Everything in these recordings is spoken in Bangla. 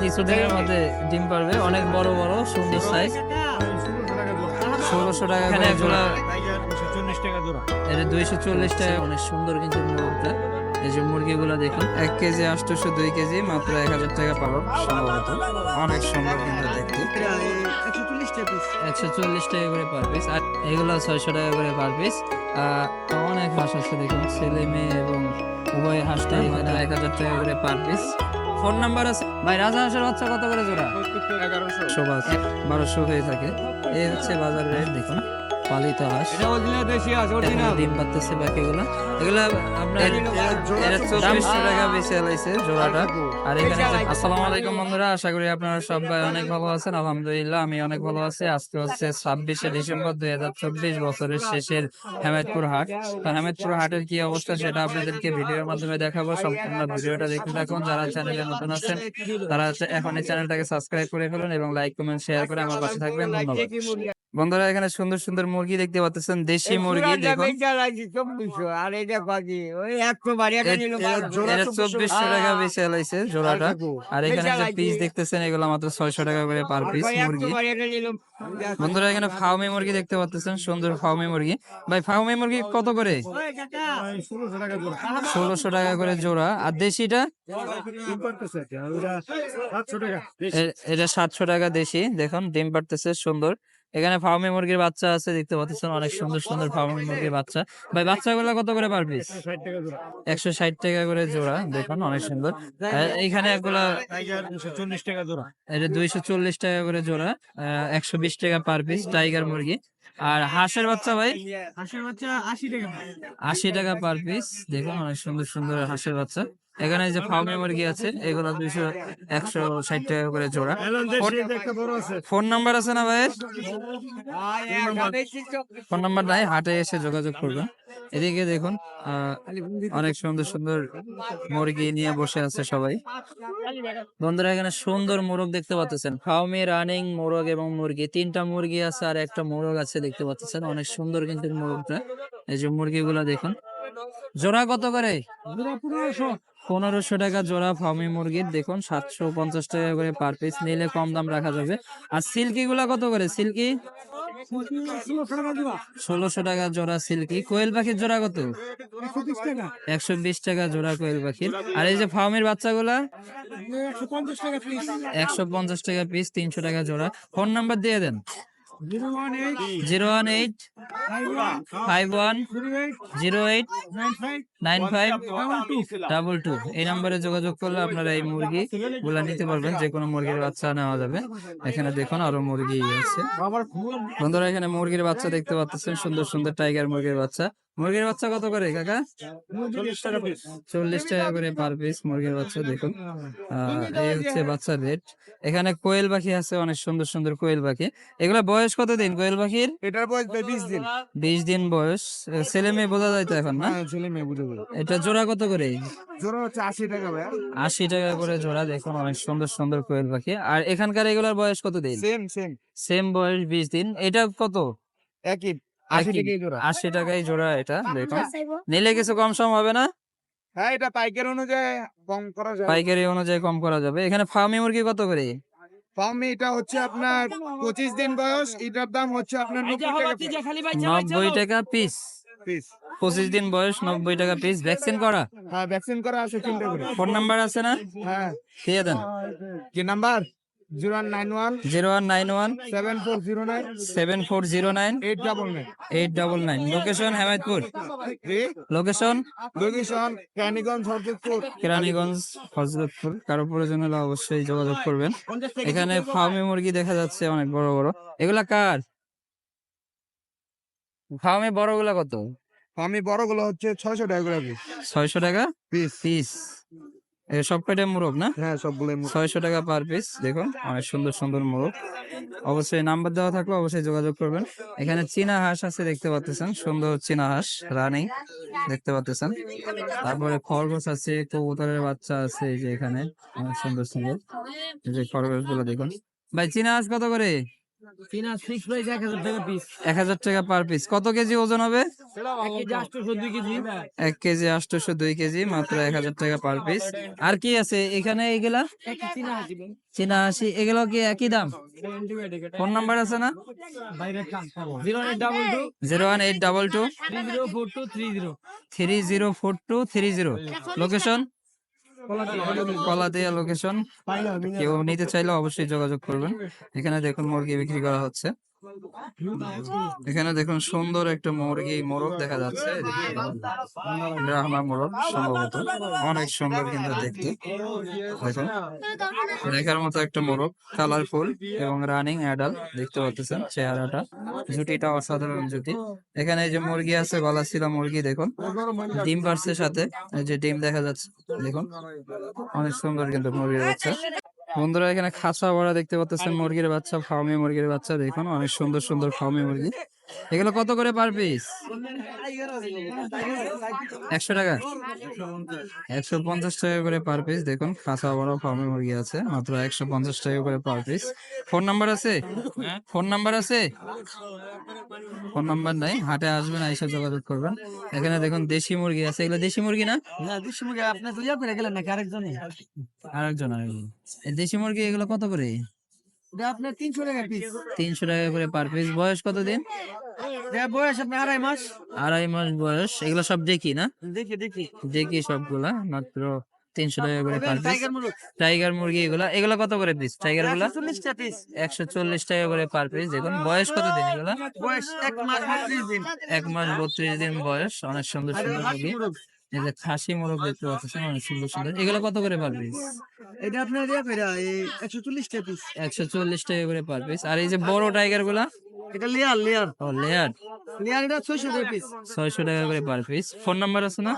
কিছুদিনের মধ্যে ডিম পারবে অনেক বড় বড় সুন্দর সাইজ ষোলোশো টাকা এখানে জোড়া। এটা দুইশো চল্লিশ টাকা অনেক সুন্দর কিন্তু মুরগটা। এই যে মুরগিগুলো দেখুন এক কেজি আটশোশো দুই কেজি মাত্র এক হাজার টাকা পাবো সম্ভবত। অনেক সুন্দর কিন্তু দেখতে। একশো চল্লিশ টাকা করে পার পিস আর এগুলো ছয়শো টাকা করে পার পিস অনেক হাঁস আছে দেখুন ছেলে মেয়ে এবং উভয় হাঁসটা এখানে এক হাজার টাকা করে পার পিস ফোন নাম্বার আছে? ভাই রাজা হাঁসের বাচ্চা কত করে জোড়া? আছে বারোশো হয়ে থাকে। এই হচ্ছে বাজার রেট দেখুন। পালিত হাঁস। ডিম পাচ্ছে বাকিগুলো। এগুলা আপনার টাকা। বেশি জোড়াটা। আর এখানে আসসালামু আলাইকুম। বন্ধুরা আশা করি আপনারা সবাই অনেক ভালো আছেন। আলহামদুলিল্লাহ আমি অনেক ভালো আছি। আজকে হচ্ছে ছাব্বিশে ডিসেম্বর দুই হাজার চব্বিশ বছরের শেষের হেমেদপুর হাট। তো হেমেদপুর হাটের কি অবস্থা সেটা আপনাদেরকে ভিডিওর মাধ্যমে দেখাবো। সম্পূর্ণ ভিডিওটা দেখতে থাকুন। যারা চ্যানেলে নতুন আছেন তারা এখন এই চ্যানেলটাকে সাবস্ক্রাইব করে ফেলুন এবং লাইক কমেন্ট শেয়ার করে আমার পাশে থাকবেন। ধন্যবাদ। বন্ধুরা এখানে সুন্দর সুন্দর মুরগি দেখতে পাচ্ছেন। দেশি মুরগি দেখুন। আর এটা বাকি ওই একশো বাড়ি একটা নিল এটা চব্বিশশো টাকা বেশি জোড়াটা আর এখানে যে পিস দেখতেছেন এগুলো মাত্র ছয়শো টাকা করে পার পিস মুরগি। বন্ধুরা এখানে ফাউমি মুরগি দেখতে পাচ্ছেন সুন্দর ফাউমি মুরগি। ভাই ফাউমি মুরগি কত করে? ষোলোশো টাকা করে জোড়া। আর দেশিটা? এটা সাতশো টাকা দেশি। দেখুন ডিম পারতেছে সুন্দর। এখানে ফার্মি মুরগির বাচ্চা আছে দেখতে পাচ্ছেন অনেক সুন্দর সুন্দর ফার্মি মুরগির বাচ্চা। ভাই বাচ্চাগুলো কত করে পার পিস একশো ষাট টাকা করে জোড়া দেখুন অনেক সুন্দর। আর এইখানে এগুলা চল্লিশ টাকা জোড়া এটা দুইশো চল্লিশ টাকা করে জোড়া একশো বিশ টাকা পার পিস টাইগার মুরগি। আর হাঁসের বাচ্চা ভাই? হাঁসের বাচ্চা আশি টাকা। আশি টাকা পার পিস দেখুন অনেক সুন্দর সুন্দর হাঁসের বাচ্চা। এখানে যে ফার্মি মুরগি আছে এগুলো দুইশো একশো ষাট টাকা করে জোড়া। ফোন নাম্বার আছে না ভাই ফোন নাম্বার নাই হাটে এসে যোগাযোগ করবেন। এদিকে দেখুন অনেক সুন্দর সুন্দর মুরগি নিয়ে বসে আছে সবাই। বন্ধুরা এখানে সুন্দর মোরগ দেখতে পাচ্ছেন। ফাউমি রানিং মোরগ এবং মুরগি। তিনটা মুরগি আছে আর একটা মোরগ আছে দেখতে পাচ্ছেন। অনেক সুন্দর কিন্তু মোরগটা। এই যে মুরগিগুলা দেখুন। জোড়া কত করে? পনেরোশো টাকা জোড়া ফার্মি মুরগির, দেখুন, সাতশো পঞ্চাশ টাকা করে পার পিস নিলে কম দাম রাখা যাবে। আর সিল্কি গুলা কত করে? সিল্কি? ষোলোশো টাকা জোড়া সিল্কি। কোয়েল পাখির জোড়া কত? একশো বিশ টাকা জোড়া কোয়েল পাখির। আর এই যে ফার্মের বাচ্চাগুলা? একশো পঞ্চাশ টাকা পিস তিনশো টাকা জোড়া। ফোন নাম্বার দিয়ে দেন। Zero one eight five one zero eight nine five double two এই নাম্বারে যোগাযোগ করলে আপনারা এই মুরগি গুলা নিতে পারবেন যে কোনো মুরগির বাচ্চা নেওয়া যাবে। এখানে দেখুন আরও মুরগি আছে। বন্ধুরা এখানে মুরগির বাচ্চা দেখতে পাচ্ছেন সুন্দর সুন্দর টাইগার মুরগির বাচ্চা। মুরগির বাচ্চা কত করে কাকা? চল্লিশ টাকা করে পার পিস মুরগির বাচ্চা দেখুন। আহ, এই হচ্ছে বাচ্চার রেট এখানে কোয়েল পাখি আছে অনেক সুন্দর সুন্দর কোয়েল পাখি। এগুলা বয়স কত দিন কোয়েল পাখির? এটার বয়স বিশ দিন। বিশ দিন বয়স ছেলে মেয়ে বোঝা যায় তো এখন না? হ্যাঁ ছেলে মেয়ে বুঝে বুঝে। এটা জোড়া কত করে? জোড়া হচ্ছে আশি টাকা ভাই আশি টাকা করে জোড়া দেখুন অনেক সুন্দর সুন্দর কোয়েল পাখি। আর এখানকার এগুলার বয়স কত দিন? সেম সেম সেম বয়স বিশ দিন। এটা কত? একই। আশি টাকাই জোড়া। আশি টাকায় জোড়া এটা দেখুন। নিলে কিছু কম সম হবে না? হ্যাঁ এটা পাইকারি অনুযায়ী কম করা যায় পাইকারি অনুযায়ী কম করা যাবে। এখানে ফার্মি মুরগি কত করে? ফার্মে এটা হচ্ছে আপনার পঁচিশ দিন বয়স এটার দাম হচ্ছে আপনার নব্বই টাকা নব্বই টাকা পিস পিস পঁচিশ দিন বয়স নব্বই টাকা পিস ভ্যাকসিন করা? হ্যাঁ ভ্যাকসিন করা আছে তিনটে করে। ফোন নাম্বার আছে না? হ্যাঁ। দিয়ে দেন। কি number zero nine one zero one nine one seven four zero nine seven four zero nine eight double nine eight double nine location Hemayetpur. Location? Location Kaniganj Hardebpur Keraniganj Hazratpur কারও প্রয়োজন হলে অবশ্যই যোগাযোগ করবেন। এখানে ফার্মি মুরগি দেখা যাচ্ছে অনেক বড় বড়। এগুলা কার? ফার্মে বড়গুলা কত? আমি বড়গুলো হচ্ছে ছয়শো টাকা করে পিস ছয়শো টাকা? পিস পিস সব কয়টা মোরগ না? হ্যাঁ সবগুলো ছয়শো টাকা পার পিস দেখুন অনেক সুন্দর সুন্দর মোরগ। অবশ্যই নাম্বার দেওয়া থাকলে অবশ্যই যোগাযোগ করবেন। এখানে চীনা হাঁস আছে দেখতে পাচ্ছেন সুন্দর চীনা হাঁস রানিং দেখতে পাচ্ছেন তারপরে খরগোশ আছে কবুতরের বাচ্চা আছে এই যে এখানে অনেক সুন্দর সুন্দর। এই যে খরগোশগুলো দেখুন। ভাই চীনা হাঁস কত করে? চীনা ফিক্স প্রাইস এক হাজার টাকা পিস এক হাজার টাকা পার পিস কত কেজি ওজন হবে? এক কেজি আটশো দুই কেজি এক কেজি আটশোশো দুই কেজি মাত্র এক হাজার টাকা পার পিস আর কি আছে এখানে এগুলা? চীনা হাসি এগুলো কি একই দাম? ফোন নাম্বার আছে না? Zero one eight double two. Three zero four two three zero. Location? Kaladia location কেউ নিতে চাইলে অবশ্যই যোগাযোগ করবেন। এখানে দেখুন মুরগি বিক্রি করা হচ্ছে। এখানে দেখুন সুন্দর একটা মুরগি, মোরগ দেখা যাচ্ছে। মোরগ সম্ভবত। অনেক সুন্দর কিন্তু দেখতে। দেখার মতো একটা মোরগ কালারফুল এবং রানিং অ্যাডাল দেখতে পাচ্ছেন চেহারাটা। জুটিটা অসাধারণ জুটি। এখানে এই যে মুরগি আছে, গলাশিলা মুরগি, দেখুন। ডিম পারছে সাথে। এই যে ডিম দেখা যাচ্ছে, দেখুন। অনেক সুন্দর কিন্তু মুরগি বাচ্চা। বন্ধুরা, এখানে খাঁচা ভরা দেখতে পাচ্ছেন মুরগির বাচ্চা ফার্মে মুরগির বাচ্চা। দেখুন, অনেক সুন্দর সুন্দর ফার্মে মুরগি। এগুলো কত করে পার পিস একশো টাকা। একশো পঞ্চাশ টাকা করে পার পিস দেখুন খাঁচা বড় ফার্মি মুরগি আছে মাত্র একশো পঞ্চাশ টাকা করে পার পিস ফোন নাম্বার আছে? ফোন নাম্বার আছে? ফোন নাম্বার নাই হাটে আসবেন আইসা যোগাযোগ করবেন। এখানে দেখুন দেশি মুরগি আছে। এগুলো দেশি মুরগি না? দেশি মুখে আপনি দুইয়া করে গেলেন নাকি আরেকজনে আরেকজন আরেকজন। এই দেশি মুরগি এগুলো কত করে? আপনার তিনশো টাকা পিস তিনশো টাকা করে পার পিস বয়স কত দিন বয়স আপনি আড়াই মাস। আড়াই মাস বয়স। এগুলো সব দেখি না? দেখি দেখি। দেখি সবগুলা মাত্র তিনশো টাকা করে পার পিস টাইগার টাইগার মুরগি। এগুলা এগুলা কত করে পিস টাইগারগুলা চল্লিশটা পিস একশো চল্লিশ টাকা করে পার পিস দেখুন বয়স কত দিন এগুলা? বয়স এক মাস বত্রিশ দিন। এক মাস বত্রিশ দিন বয়স। অনেক সুন্দর সুন্দর মুরগি। এই যে খাসি মোরগ দেখতে পাচ্ছেন অনেক সুন্দর সুন্দর। এগুলো কত করে পার পিস এটা আপনার ইয়া করে একশো চল্লিশটা পিস একশো চল্লিশ টাকা করে পার পিস আর এই যে বড় টাইগারগুলা? এটা লেয়ার লেয়ার। ও লেয়ার। লেয়ার এটা ছয়শো টাকা পিস ছয়শো টাকা করে পার পিস ফোন নাম্বার আছে না?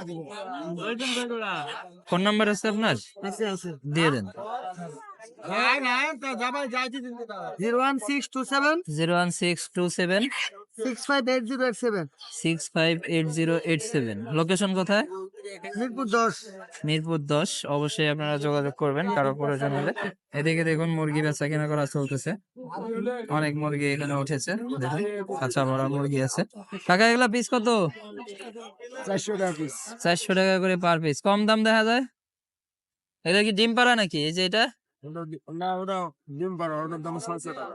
ফোন নাম্বার আছে আপনার? আছে আছে। দিয়ে দেন। Zero one six two seven. Zero one six two seven. Six five eight zero eight seven six five eight zero eight seven location কোথায়? মিরপুর দশ। মিরপুর দশ। অবশ্যই আপনারা যোগাযোগ করবেন কারও প্রয়োজন হলে। এদিকে দেখুন মুরগি বেচা কেনা করা চলতেছে। অনেক মুরগি এখানে উঠেছে। দেখুন কাঁচা মুরগি আছে। কাকা এগুলা পিস কত? চারশো টাকা পিস চারশো টাকা করে পার পিস কম দাম দেখা যায়? এটা কি ডিম পাড়া নাকি? এই যে এটা?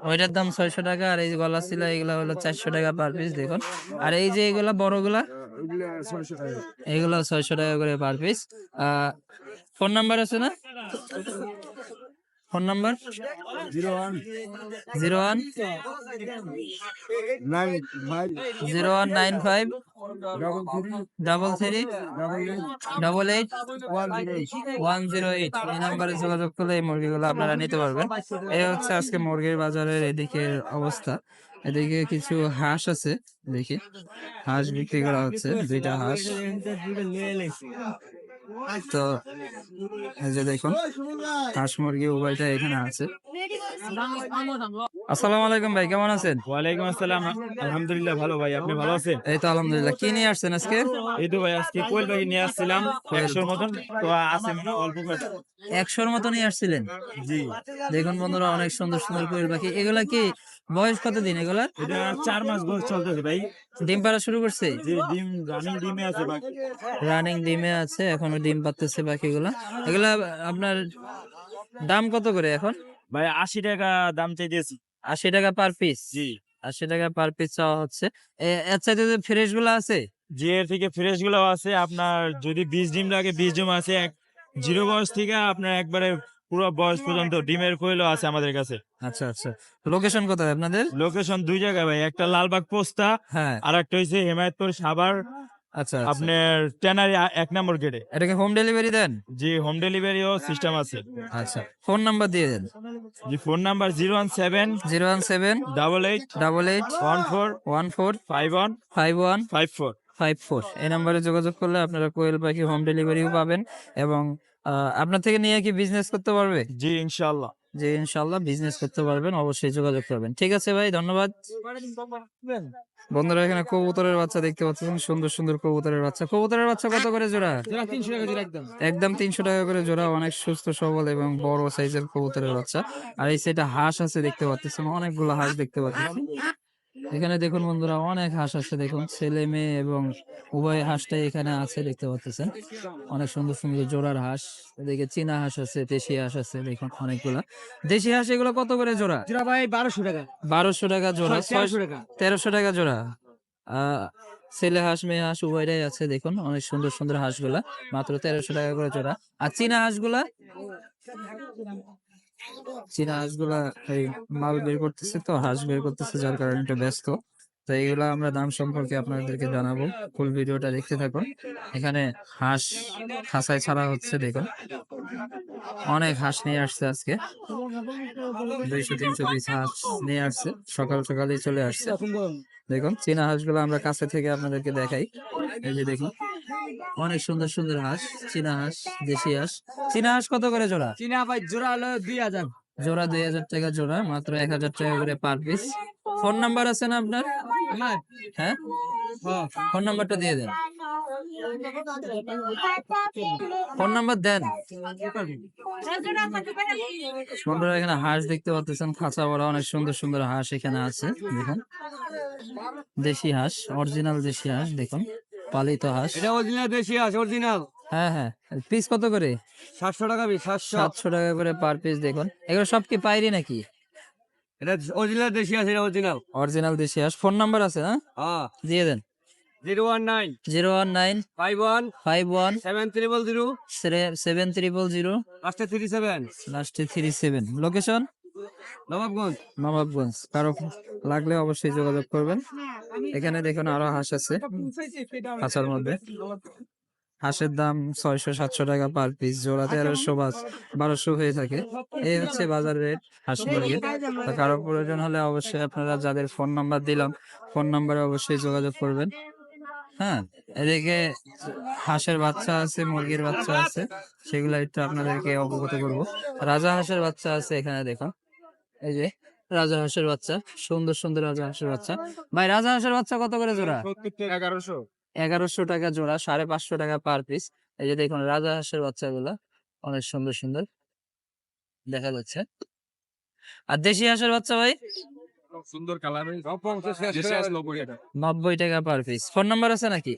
ওইটার দাম ছয়শো টাকা আর এই গলা ছিল এগুলা হলো চারশো টাকা পার পিস দেখুন। আর এই যে এগুলা বড়গুলা? ওইগুলো ছয়শো টাকা। এগুলো ছয়শো টাকা করে পার পিস ফোন নাম্বার আছে না? Phone number? Zero one. Zero one. Zero one nine five. Double three. Double double eight. One eight. One zero eight. এই নাম্বারে যোগাযোগ করলে এই মুরগিগুলো আপনারা নিতে পারবেন। এই হচ্ছে আজকে মুরগির বাজারের এদিকে অবস্থা। এদিকে কিছু হাঁস আছে দেখি। হাঁস বিক্রি করা হচ্ছে দুইটা হাঁস। তো এই যে দেখুন হাঁস মুরগি উভয়টা এখানে আছে। আসসালামু আলাইকুম ভাই কেমন আছেন? ওয়ালাইকুম আসসালাম আলহামদুলিল্লাহ ভালো ভাই আপনি ভালো আছেন? এই তো আলহামদুলিল্লাহ। কি নিয়ে আসছেন আজকে? এই তো ভাই আজকে কোয়েল পাখি নিয়ে আসছিলাম একশোর মতন তো আছে মনে অল্প একশোর মতো নিয়ে আসছিলেন? জি। দেখুন বন্ধুরা অনেক সুন্দর সুন্দর কোয়েল পাখি। এগুলা কি বয়স কত দিন এগুলা এটা চার মাস বয়স চলতেছে ভাই। ডিম পাড়া শুরু করছে? ডিম রানিং ডিমে আছে বাকি। রানিং ডিমে আছে এখনও ডিম পাততেছে পাখিগুলা এগুলা আপনার দাম কত করে এখন? ভাই আশি টাকা দাম চাই চাইতেছি। আশি টাকা পার পিস? জি। আশি টাকা পার পিস চাওয়া হচ্ছে। এর চাইতে যে ফ্রেশগুলা আছে? যে এর থেকে ফ্রেশগুলো আছে। আপনার যদি বিশ ডিম লাগে বিশ ডিম আছে। এক জিরো বয়স থেকে আপনার একবারে পুরো বয়স পর্যন্ত ডিমের কোয়েলও আছে আমাদের কাছে। আচ্ছা আচ্ছা। লোকেশন কোথায় আপনাদের? লোকেশন দুই জায়গায় ভাই একটা লালবাগ পোস্তা হ্যাঁ। আর একটা হচ্ছে হেমায়তপুর সাভার আচ্ছা আচ্ছা। আপনার ট্যানারি এক নম্বর গেটে। এটাকে হোম ডেলিভারি দেন? জি হোম ডেলিভারিও সিস্টেম আছে। আচ্ছা ফোন নাম্বার দিয়ে দেন। জি phone number zero one seven zero one seven double eight double eight one four one four five one five one five four five four এই নাম্বারে যোগাযোগ করলে আপনারা কোয়েল পাখি হোম ডেলিভারিও পাবেন এবং আহ, আপনার থেকে নিয়ে কি বিজনেস করতে পারবে? জি ইনশাল্লাহ যে ইনশাল্লাহ বিজনেস করতে পারবেন অবশ্যই যোগাযোগ করবেন। ঠিক আছে ভাই ধন্যবাদ। বন্ধুরা এখানে কবুতরের বাচ্চা দেখতে পাচ্ছেন সুন্দর সুন্দর কবুতরের বাচ্চা। কবুতরের বাচ্চা কত করে জোড়া? তিনশো টাকা জোড়া একদম। একদম তিনশো টাকা করে জোড়া অনেক সুস্থ সবল এবং বড় সাইজের কবুতরের বাচ্চা। আর এই সাইডে হাঁস আছে দেখতে পাচ্ছেন অনেকগুলো হাঁস দেখতে পাচ্ছেন। এখানে দেখুন বন্ধুরা অনেক হাঁস আছে দেখুন ছেলে মেয়ে এবং উভয় হাঁসটাই এখানে আছে দেখতে পাচ্ছেন। অনেক সুন্দর সুন্দর জোড়ার হাঁস। এদিকে চীনা হাঁস আছে দেশি হাঁস আছে দেখুন অনেকগুলা। দেশি হাঁস এগুলো কত করে জোড়া? জোড়া ভাই বারোশো টাকা। বারোশো টাকা জোড়া ছয়শো টাকা। তেরোশো টাকা জোড়া। আহ, ছেলে হাঁস মেয়ে হাঁস উভয়টাই আছে দেখুন অনেক সুন্দর সুন্দর হাঁসগুলা। মাত্র তেরোশো টাকা করে জোড়া। আর চীনা হাঁসগুলা? চীনা হাঁসগুলা এই মাল বের করতেছে তো, হাঁস বের করতেছে যার কারণে একটু ব্যস্ত। তো এইগুলা আমরা দাম সম্পর্কে আপনাদেরকে জানাব। ফুল ভিডিওটা দেখতে থাকুন। এখানে হাঁস খাঁচায় ছাড়া হচ্ছে দেখুন। অনেক হাঁস নিয়ে আসছে আজকে। দুইশো, তিনশো পিস হাঁস নিয়ে আসছে। সকাল সকালেই চলে আসছে। দেখুন, চীনা হাঁসগুলো আমরা কাছে থেকে আপনাদেরকে দেখাই। এই যে দেখুন। অনেক সুন্দর সুন্দর হাঁস চীনা হাঁস দেশি হাঁস। চীনা হাঁস কত করে জোড়া? চীনা ভাই জোড়া হলো দুই হাজার। জোড়া দুই হাজার টাকা জোড়া মাত্র এক হাজার টাকা করে পার পিস ফোন নাম্বার আছে না আপনার? হ্যাঁ। ফোন নাম্বারটা দিয়ে দেন। ফোন নাম্বার দেন। বন্ধুরা এখানে হাঁস দেখতে পাচ্ছেন খাঁচা বড় অনেক সুন্দর সুন্দর হাঁস এখানে আছে দেখুন। দেশি হাঁস অরিজিনাল দেশি হাঁস দেখুন। পালিত হাঁস। এটা অরিজিনাল দেশি আছে অরিজিনাল হ্যাঁ হ্যাঁ। পিস কত করে? সাতশো টাকা পিস সাতশো। সাতশো টাকা করে পার পিস দেখুন। এগুলো সব কি পাইরি নাকি? এটা অরিজিনাল দেশি আছে এটা অরিজিনাল অরিজিনাল দেশি হাঁস। ফোন নাম্বার আছে না হ্যাঁ। দিয়ে দেন। Zero one nine. Zero one nine. Five one. Five one. Seven triple zero. Seven triple zero. লাস্টে থ্রি সেভেন লাস্টে three seven location Nawabganj? Nawabganj. কারও লাগলে অবশ্যই যোগাযোগ করবেন। এখানে দেখুন আরও হাঁস আছে। খাঁচার মধ্যে। হাঁসের দাম ছয়শো, সাতশো টাকা পার পিস জোড়া তেরোশো বাস বারোশো হয়ে থাকে। এই হচ্ছে বাজার রেট হাঁস মুরগির। কারও প্রয়োজন হলে অবশ্যই আপনারা যাদের ফোন নাম্বার দিলাম ফোন নাম্বারে অবশ্যই যোগাযোগ করবেন। হ্যাঁ এদিকে হাঁসের বাচ্চা আছে, মুরগির বাচ্চা আছে। সেগুলো একটু আপনাদেরকে অবগত করব। রাজা হাঁসের বাচ্চা আছে এখানে দেখুন। এই যে রাজা হাঁসের বাচ্চা সুন্দর সুন্দর রাজা হাঁসের বাচ্চা। ভাই রাজা হাঁসের বাচ্চা কত করে জোড়া? এগারোশো। এগারোশো টাকা জোড়া সাড়ে পাঁচশো টাকা পার পিস এই যে দেখুন রাজা হাঁসের বাচ্চাগুলো অনেক সুন্দর সুন্দর দেখা যাচ্ছে। আর দেশি হাঁসের বাচ্চা ভাই? সুন্দর কালার নব্বই টাকা পার পিস ফোন নাম্বার আছে নাকি?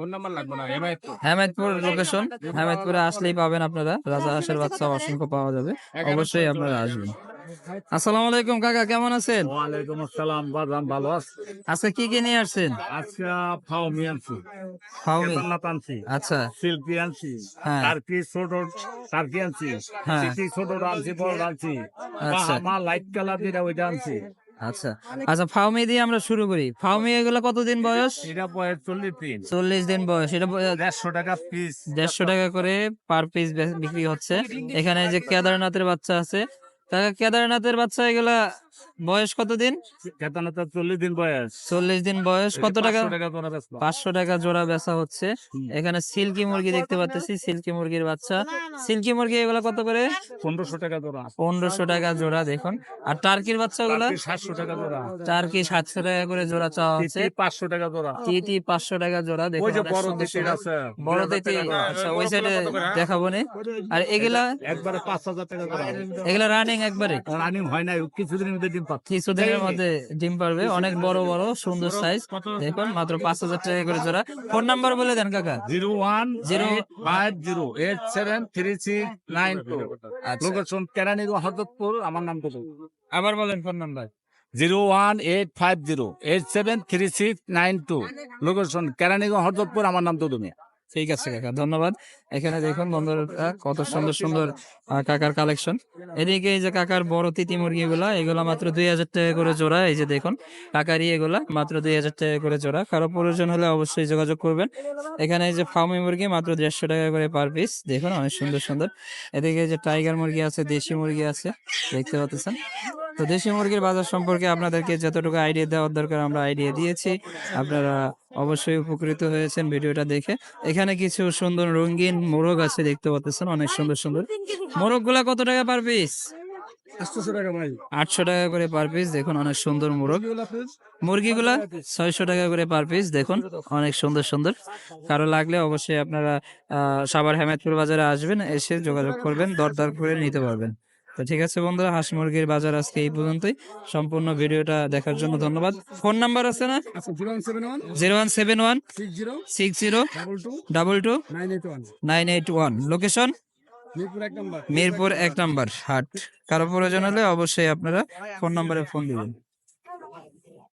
ফোন নাম্বার লাগবে না এমআই হেমায়তপুর লোকেশন হেমায়তপুরে আসলেই পাবেন আপনারা। রাজা হাঁসের বাচ্চা অসংখ্য পাওয়া যাবে। অবশ্যই আপনারা আসবেন। আসসালামু আলাইকুম কাকা কেমন আছেন? ওয়ালাইকুম আসসালাম বাদাম ভালো আছে আজকে কি কি নিয়ে আসছেন? আজকে ফাউমি আনছি। ফাউমি কেদারনাথ আনছি। আচ্ছা। শিল্পী আনছি। হ্যাঁ। টার্কি ছোট টার্কি আনছি। হ্যাঁ। ছোট আনছি বড় আনছি। আচ্ছা। লাইট কালার যেটা ওইটা আনছি। আচ্ছা। আচ্ছা ফাউমি দিয়ে আমরা শুরু করি। ফাউমি এগুলো কতদিন বয়স? এটা বয়স চল্লিশ দিন। চল্লিশ দিন বয়স। এটা দেড়শো টাকা পিস দেড়শো টাকা করে পার পিস বিক্রি হচ্ছে। এখানে যে কেদারনাথের বাচ্চা আছে। কাকা কেদারনাথের বাচ্চা এগুলা বয়স কতদিন? চল্লিশ দিন বয়স। চল্লিশ দিন বয়স কত টাকা? পাঁচশো টাকা জোড়া বেচা হচ্ছে। এখানে সিল্কি মুরগি দেখতে পাচ্ছি সিল্কি মুরগির বাচ্চা। সিল্কি মুরগি এগুলা কত করে? পনেরোশো টাকা তোরা পনেরোশো টাকা জোড়া দেখুন। আর টার্কির বাচ্চাগুলা সাতশো টাকা তোরা টার্কি সাতশো টাকা করে জোড়া চাওয়া হচ্ছে। পাঁচশো টাকা তোরা তিতি পাঁচশো টাকা জোড়া দেখুন। বড় আছে। বড় তিতি আচ্ছা ওই সাইডে দেখাবো নি। আর এগুলা একবারে পাঁচ হাজার টাকা এগুলা রানিং একবারে? রানিং হয় না কিছুদিনের মধ্যে ডিম পাচ্ছে। কিছুদিনের মধ্যে ডিম পারবে অনেক বড় বড় সুন্দর সাইজ দেখুন মাত্র পাঁচ হাজার টাকা করে জোড়া। ফোন নাম্বার বলে দেন কাকা। Zero one zero five zero eight seven three six nine two আচ্ছা। লোকেশন কেরানি হরদতপুর আমার নাম কত আবার বলেন phone number. Zero one eight five zero eight seven three six nine two. Location Keraniganj Hardatpur আমার নাম তো তুমি। ঠিক আছে কাকা ধন্যবাদ। এখানে দেখুন বন্ধুরা কত সুন্দর সুন্দর কাকার কালেকশন এদিকে এই যে কাকার বড় তিতি মুরগি গুলা এগুলা মাত্র দুই হাজার টাকা করে জোড়া এই যে দেখুন কাকারি এগুলা মাত্র দুই হাজার টাকা করে জোড়া। কারও প্রয়োজন হলে অবশ্যই যোগাযোগ করবেন। এখানে এই যে ফার্মি মুরগি মাত্র দেড়শো টাকা করে পার পিস দেখুন অনেক সুন্দর সুন্দর। এদিকে যে টাইগার মুরগি আছে দেশি মুরগি আছে দেখতে পাচ্ছেন। তো দেশি মুরগির বাজার সম্পর্কে আপনাদেরকে যতটুকু আইডিয়া দেওয়ার দরকার আমরা আইডিয়া দিয়েছি। আপনারা অবশ্যই উপকৃত হয়েছেন ভিডিওটা দেখে। এখানে কিছু সুন্দর রঙিন মোরগ আছে দেখতে পাচ্ছেন অনেক সুন্দর সুন্দর। মোরগগুলা কত টাকা পার পিস টাকা আটশো টাকা করে পার পিস দেখুন অনেক সুন্দর মোরগ। মুরগিগুলা ছয়শো টাকা করে পার পিস দেখুন অনেক সুন্দর সুন্দর। কারও লাগলে অবশ্যই আপনারা আহ, সাভার হেমায়তপুর বাজারে আসবেন এসে যোগাযোগ করবেন দরদার করে নিতে পারবেন। তো ঠিক আছে বন্ধুরা হাঁস মুরগির বাজার আজকে এই পর্যন্তই। সম্পূর্ণ ভিডিওটা দেখার জন্য ধন্যবাদ। ফোন নাম্বার আছে না? আচ্ছা zero one seven one six zero double two nine eight one. Location? Mirpur এক নম্বর। মিরপুর এক নাম্বার হাট। কারও প্রয়োজন হলে অবশ্যই আপনারা ফোন নাম্বারে ফোন দিবেন।